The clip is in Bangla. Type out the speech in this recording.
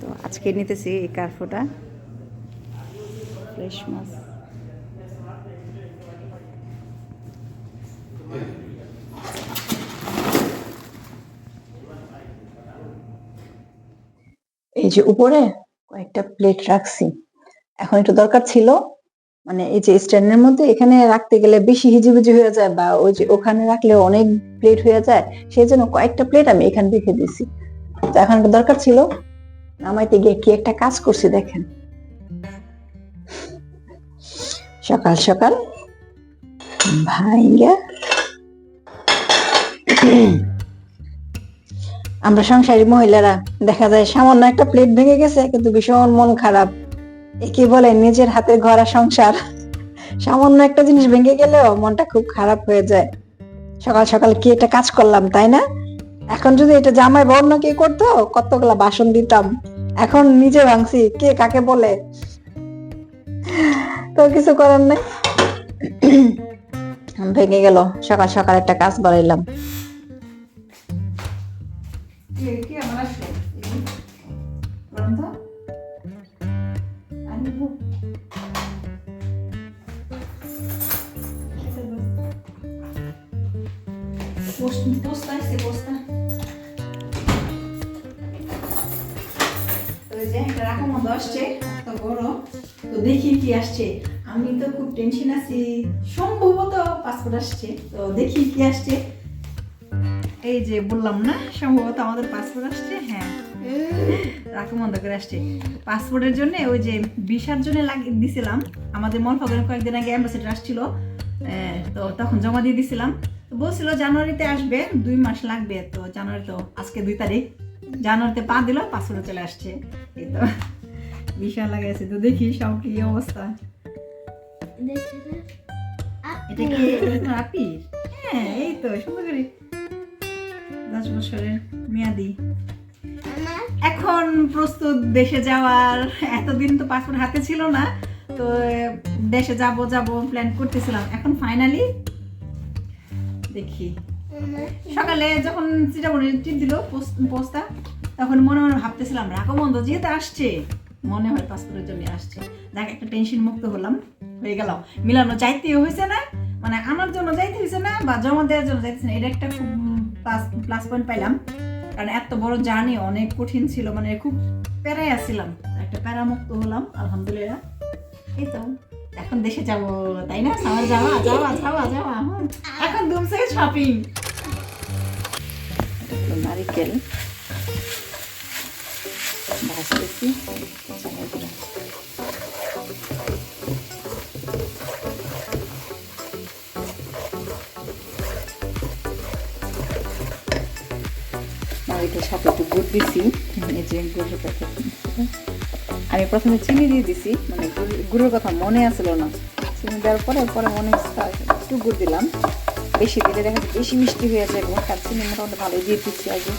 তো আজকে নিতেছি এই কার্ফোটা। ফ্রেশ মাছ। এই যে উপরে কয়েকটা প্লেট রাখছি। এখন একটু দরকার ছিল মানে এই যে স্ট্যান্ডের মধ্যে এখানে রাখতে গেলে বেশি হিজিবিজি হয়ে যায় বা ওই যে ওখানে রাখলে অনেক প্লেট হয়ে যায় সেই জন্য কয়েকটা প্লেট আমি এখানে রেখে দিছি। তো এখন একটা দরকার ছিল নামাইতে গিয়ে কি একটা কাজ করছি দেখেন। সকাল সকাল ভাইঙ্গা। আমরা সংসারী মহিলারা, দেখা যায় সামান্য একটা প্লেট ভেঙে গেছে, কিন্তু ভীষণ মন খারাপ। একে বলে নিজের হাতে গড়া সংসার। সামান্য একটা জিনিস ভেঙে গেলেও মনটা খুব খারাপ হয়ে যায়। সকাল সকাল কি একটা কাজ করলাম, তাই না? এখন যদি এটা জামাই বল না কে করতো, কতগুলা বাসন দিতাম। এখন নিজে ভাঙছি, কে কাকে বলে? তো কিছু করার নেই। ভেঙে গেল, সকাল সকাল একটা কাজ বাড়াইলাম কি আমার আসলো? বন্ধ আনব পোস্তা আসছে পোস্তা ওই যে একটা রাখমন্দ আসছে এত বড় তো দেখি কি আসছে। আমি তো খুব টেনশন আছি। সম্ভবত পাসপোর্ট আসছে। তো দেখি কি আসছে। এই যে বললাম না সম্ভবত আমাদের পাসপোর্ট আসছে হ্যাঁ। রাখো বন্ধ করে আসছে। পাসপোর্টের জন্য ওই যে ভিসার জন্য লাগিয়ে দিছিলাম। আমাদের মনফাগরের কয়েকদিন আগে অ্যাম্বাসেডার আসছিল। তো তখন জমা দিয়ে দিছিলাম। তো বলছিল জানুয়ারিতে আসবে দুই মাস লাগবে। তো জানুয়ারি তো আজকে দুই তারিখ। জানুয়ারিতে পা দিল পাসপোর্টে চলে আসছে। এই তো ভিসা লাগাইছে তো দেখি সব কি অবস্থা। এটা কি হ্যাঁ এই তো, সুন্দর করে। দশ বছরের মেয়াদি। এখন প্রস্তুত দেশে যাওয়ার এতদিন তো পাসপোর্ট হাতে ছিল না, তো দেশে যাব যাব প্ল্যান করতেছিলাম। এখন ফাইনালি দেখি। সকালে যখন চিটাবনে টিপ দিল পোস্টটা তখন মনে মনে ভাবতেছিলাম, রাখো বন্ধ, যেহেতু আসছে। মনে হয় পাসপোর্টের জন্য আসছে। দেখ, একটা টেনশন মুক্ত হলাম, হয়ে গেল। মিলানো যাইতে হয়েছে না? মানে আমার জন্য যাইতে হয়েছে না? বা জমা দেওয়ার জন্য যাইতেছে না? এটা একটা খুব প্লাস পয়েন্ট পাইলাম। কারণ এত বড় জার্নি অনেক কঠিন ছিল মানে খুব প্যারায় আসছিলাম একটা প্যারা মুক্ত হলাম, আলহামদুলিল্লাহ। এই তো, এখন দেশে যাব, তাই না? আমার যাওয়া যাওয়া যাওয়া যাওয়া। এখন দুমসে শপিং নারিকেল। ভাজতেছি। নারিকেল সাথে একটু গুড় দিছি। এই যে আমি প্রথমে চিনি দিয়ে দিছি। মানে গুড়- গুড়ের কথা মনে আসছিল না। চিনি দেওয়ার পরে পরে মনে একটু গুড় দিলাম। বেশি দিলে দেখা বেশি মিষ্টি হয়ে যাবে তার চিনি মোটামুটি দিয়ে দিচ্ছি আগে।